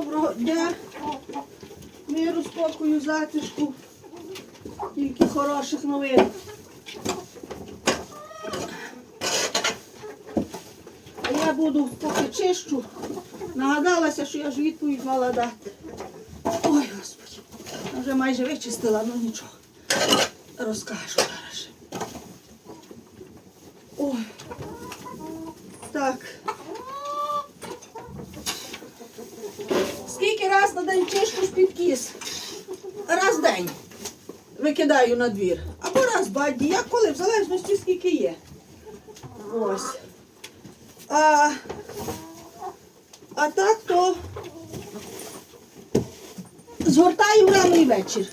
Доброго дня. Миру, спокою, затишку. Тільки хороших новин. А я буду поки чищу. Нагадалася, що я ж відповідь мала дати. Ой, господи. Вже майже вичистила, ну нічого. Розкажу зараз. Ой. Так. Скільки раз на день чисту з-під кіс? Раз в день викидаю на двір. Або раз два дні, як коли, в залежності скільки є. Ось. А, а так то згортаю рано і вечір.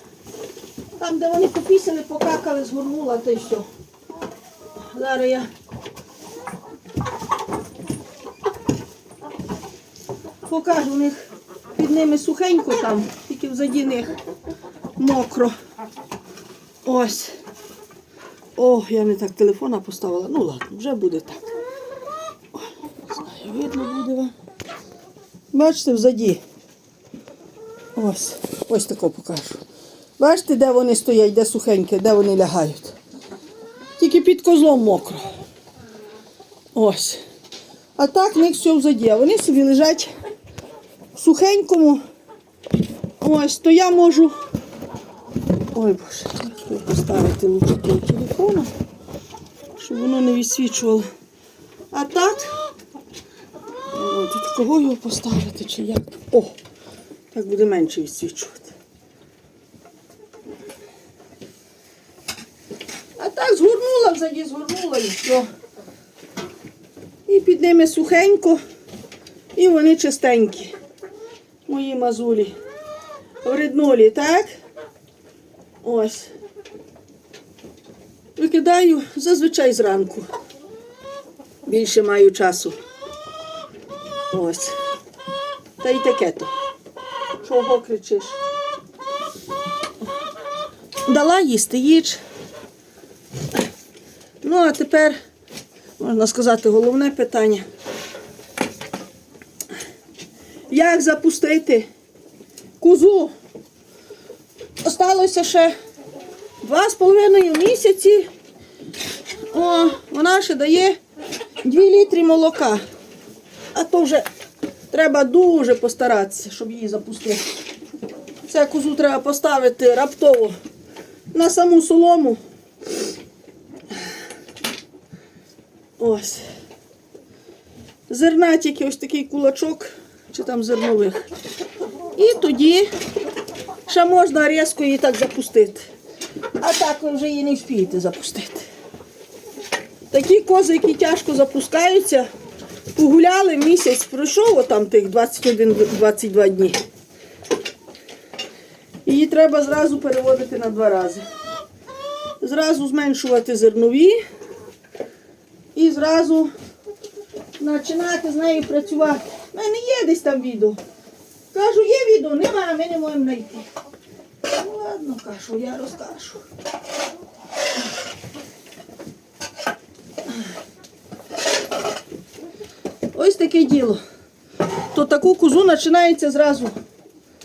Там, де вони попісили, покакали, згорнула, то й все. Зараз я покажу у них під ними сухенько там, тільки взаді них мокро. Ось. О, я не так телефона поставила. Ну ладно, вже буде так. Знаю, видно буде вам. Бачите, взаді. Ось, ось тако покажу. Бачите, де вони стоять, де сухеньке, де вони лягають. Тільки під козлом мокро. Ось. А так них все взаді. А вони собі лежать сухенькому. Ось, то я можу. Ой боже, поставити того телефону, щоб воно не відсвічувало. А так. От, от кого його поставити чи як? О! Так буде менше відсвічувати. А так згорнула взаді, згорнула і все. І під ними сухенько, і вони чистенькі. Мої мазулі. Вреднолі, так? Ось. Викидаю зазвичай зранку. Більше маю часу. Ось. Та й таке то. Чого кричиш? Дала їсти їж. Ну, а тепер, можна сказати, головне питання. Як запустити козу? Осталося ще два з половиною місяці. О, вона ще дає 2 літри молока. А то вже треба дуже постаратися, щоб її запустити. Цю козу треба поставити раптово на саму солому. Ось. Зерна тільки ось такий кулачок, чи там зернових. І тоді ще можна різко її так запустити. А так ви вже її не вспієте запустити. Такі кози, які тяжко запускаються, погуляли місяць, пройшов отам тих 21-22 дні. Її треба зразу переводити на два рази. Зразу зменшувати зернові і зразу починати з нею працювати. У мене є десь там відео. Кажу, є відео, немає, ми не можемо знайти. Ладно, кажу, я розкажу. Ось таке діло. То таку козу починається зразу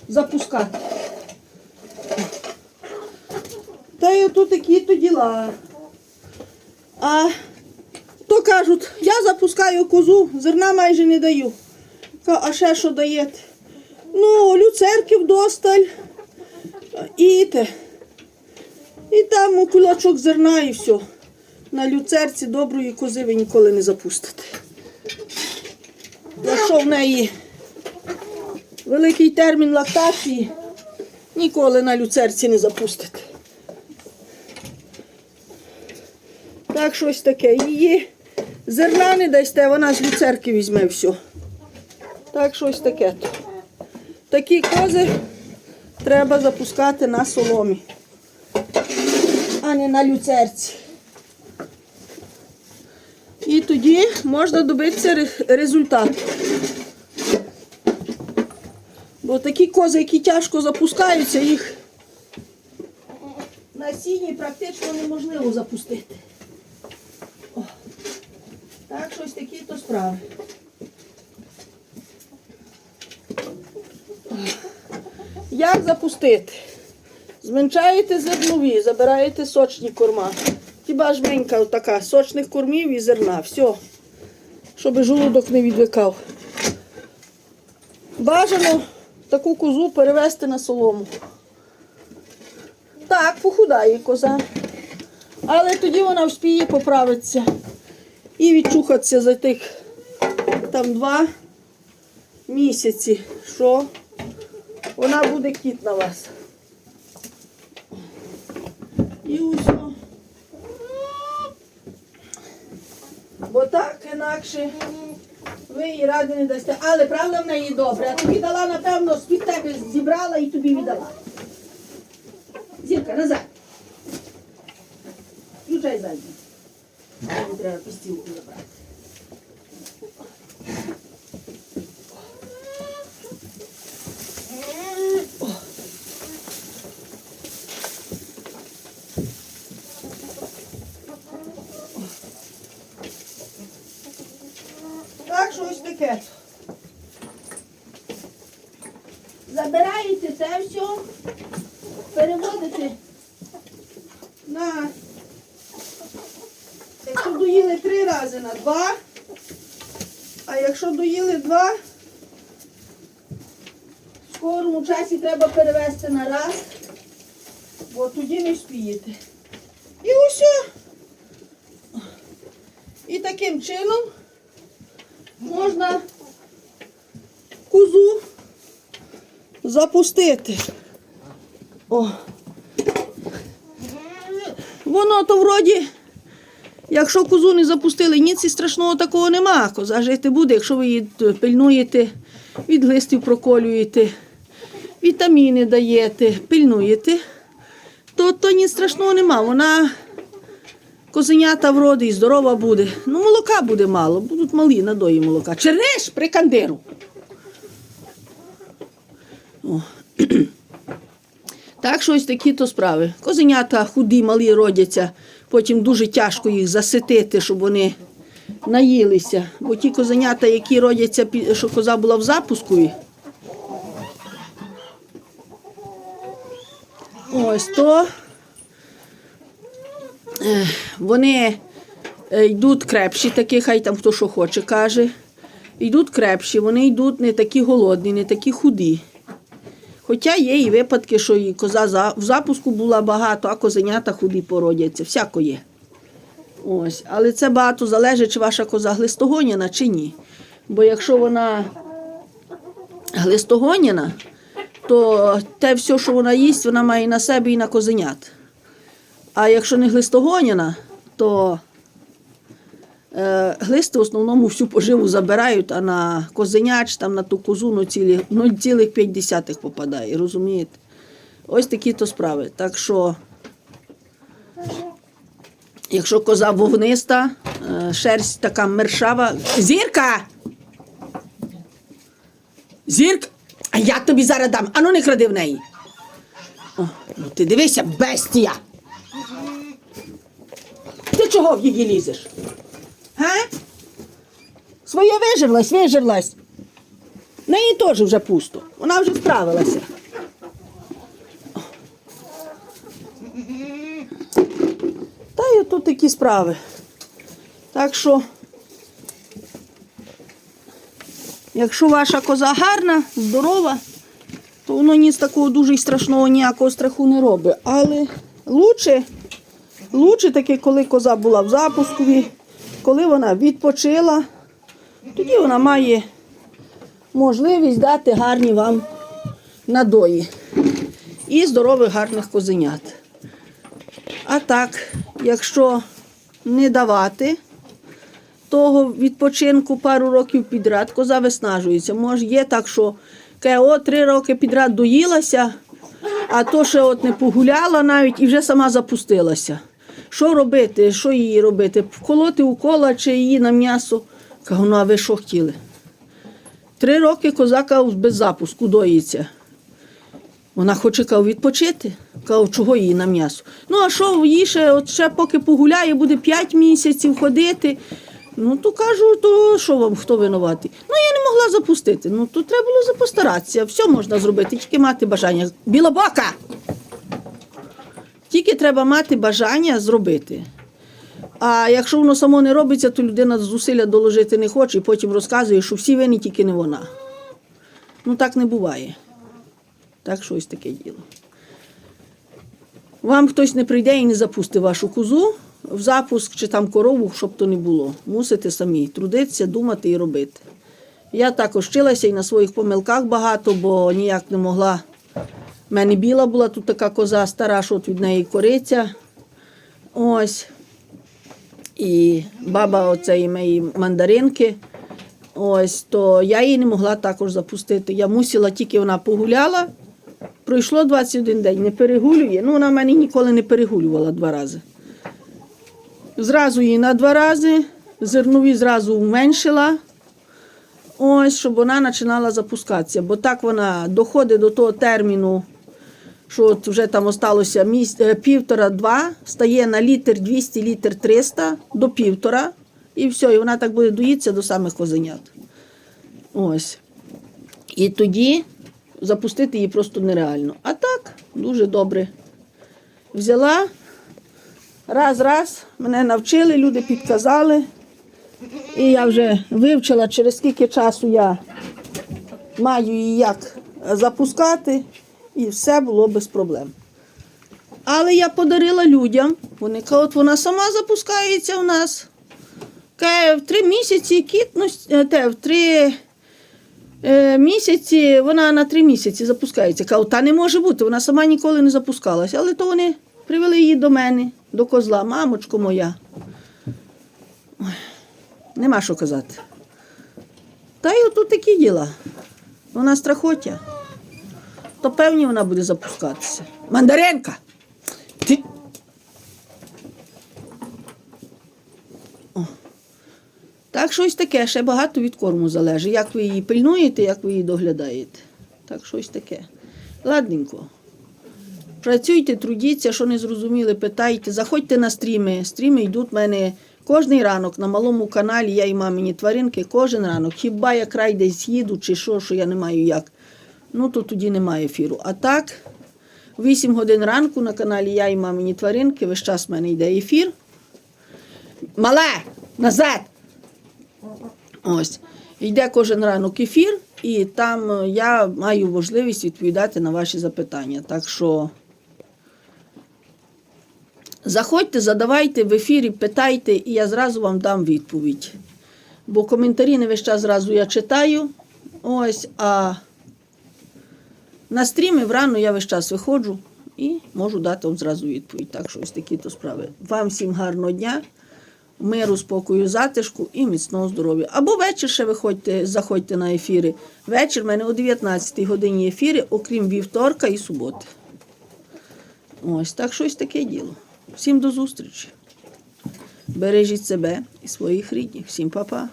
запускати. Та й ото такі то діла. А то кажуть, я запускаю козу, зерна майже не даю. А ще що даєте? Ну, люцерків досталь. І те. І там у кулачок зерна і все. На люцерці доброї кози ви ніколи не запустите. Якщо в неї великий термін лактації, ніколи на люцерці не запустите. Так, щось таке. Її зерна не дасте, вона з люцерки візьме все. Так, щось таке. Такі кози треба запускати на соломі, а не на люцерці. І тоді можна добитися ре- результату. Бо такі кози, які тяжко запускаються, їх на сіні практично неможливо запустити. О. Так, щось такі то справи. Як запустити? Зменшаєте зернові, забираєте сочні корма. Хіба жменька така, сочних кормів і зерна. Все. Щоб жолудок не відвикав. Бажано таку козу перевести на солому. Так, похудає коза. Але тоді вона вспіє поправитися і відчухатися за тих там два місяці, що вона буде кіт на вас. І усе. Бо так інакше ви їй ради не дасте. Але правда в неї добре. А тобі дала, напевно, з-під тебе зібрала і тобі віддала. Зірка, назад. Включай задню. Треба постілку забрати. Так, що ось таке. Забираєте це все, переводите на, якщо доїли три рази на два, а якщо доїли два, в скорому часі треба перевести на раз, бо тоді не вспієте. І усе. І таким чином можна козу запустити. О. Воно то вроді, якщо козу не запустили, ніц і страшного такого нема. Коза жити буде, якщо ви її пильнуєте, від листів проколюєте, вітаміни даєте, пильнуєте, то, то ні страшного нема. Вона Козенята вроди і здорова буде. Ну, молока буде мало, будуть малі надої молока. Черниш при кандиру. О. Так що ось такі то справи. Козенята худі, малі родяться, потім дуже тяжко їх заситити, щоб вони наїлися. Бо ті козенята, які родяться, що коза була в запуску. Ось то вони е, йдуть крепші, такі, хай там хто що хоче, каже. Йдуть крепші, вони йдуть не такі голодні, не такі худі. Хоча є і випадки, що і коза в запуску була багато, а козенята худі породяться. Всяко є. Ось. Але це багато залежить, чи ваша коза глистогоняна, чи ні. Бо якщо вона глистогоняна, то те все, що вона їсть, вона має на себе і на козенят. А якщо не глистогоняна, то глисти в основному всю поживу забирають, а на козеняч, там на ту козу ну, цілі 0,5 попадає, розумієте? Ось такі то справи. Так що, якщо коза вогниста, е, шерсть така мершава. Зірка! Зірк! А я тобі зараз дам. Ану не кради в неї. О, ну ти дивися, бестія! Ти чого в її лізеш? Га? Своє вижерлась, вижерлась. Неї теж вже пусто. Вона вже справилася. Та й тут такі справи. Так що, якщо ваша коза гарна, здорова, то воно ні з такого дуже й страшного ніякого страху не робить. Але лучше Лучше таки, коли коза була в запускові, коли вона відпочила, тоді вона має можливість дати гарні вам надої і здорових гарних козенят. А так, якщо не давати того відпочинку пару років підряд, коза виснажується. Може, є так, що каже, о, три роки підряд доїлася, а то ще от не погуляла навіть і вже сама запустилася. Що робити? Що їй робити? Вколоти укола чи її на м'ясо? Кажу, ну а ви що хотіли? Три роки козака без запуску доїться. Вона хоче кажу, відпочити. Кажу, чого їй на м'ясо? Ну, а що їй ще, от ще поки погуляє, буде 5 місяців ходити, Ну, то кажу, то що вам, хто винуватий? Ну, я не могла запустити. Ну, то треба було запостаратися. Все можна зробити, тільки мати бажання. Білобока! Тільки треба мати бажання зробити. А якщо воно само не робиться, то людина зусилля доложити не хоче і потім розказує, що всі винні, тільки не вона. Ну так не буває. Так що ось таке діло. Вам хтось не прийде і не запустить вашу козу в запуск чи там корову, щоб то не було. Мусите самі трудитися, думати і робити. Я також вчилася і на своїх помилках багато, бо ніяк не могла. У мене біла була тут така коза стара, що от від неї кориця. Ось. І баба оцеї моєї мандаринки. Ось, то я її не могла також запустити. Я мусила, тільки вона погуляла. Пройшло 21 день, не перегулює. Ну, вона мене ніколи не перегулювала два рази. Зразу її на два рази, зернові зразу уменшила. Ось, щоб вона починала запускатися. Бо так вона доходить до того терміну, що от вже там осталося міс... е, півтора-два, стає на літр 200, літр 300 до півтора. І все, і вона так буде доїтися до самих козенят. Ось. І тоді запустити її просто нереально. А так, дуже добре. Взяла, раз-раз, мене навчили, люди підказали. І я вже вивчила, через скільки часу я маю її як запускати, і все було без проблем. Але я подарила людям. Вони кажуть, от вона сама запускається у нас. Каже, в три місяці кітності, е, те, в три е, місяці, вона на три місяці запускається. Кажу, та не може бути, вона сама ніколи не запускалася. Але то вони привели її до мене, до козла, мамочко моя. Ой, нема що казати. Та й отут такі діла. Вона страхотя. То певні вона буде запускатися. Мандаренка! Ти... Так, щось таке, ще багато від корму залежить. Як ви її пильнуєте, як ви її доглядаєте. Так, щось таке. Ладненько. Працюйте, трудіться, що не зрозуміли, питайте. Заходьте на стріми. Стріми йдуть в мене кожний ранок на малому каналі, я і мамині тваринки, кожен ранок. Хіба я край десь їду чи що, що я не маю як. Ну, то тоді немає ефіру. А так, 8 годин ранку на каналі Я і мамині тваринки, весь час в мене йде ефір. Мале! Назад! Ось. Йде кожен ранок ефір, і там е, я маю можливість відповідати на ваші запитання. Так що заходьте, задавайте в ефірі, питайте, і я зразу вам дам відповідь. Бо коментарі не весь час зразу я читаю. Ось, а на стріми врано я весь час виходжу і можу дати вам зразу відповідь. Так що ось такі то справи. Вам всім гарного дня миру, спокою, затишку і міцного здоров'я. Або вечір ще виходьте, заходьте на ефіри. Вечір в мене о 19 годині ефіри, окрім вівторка і суботи. Ось так щось таке діло. Всім до зустрічі. Бережіть себе і своїх рідних. Всім па-па.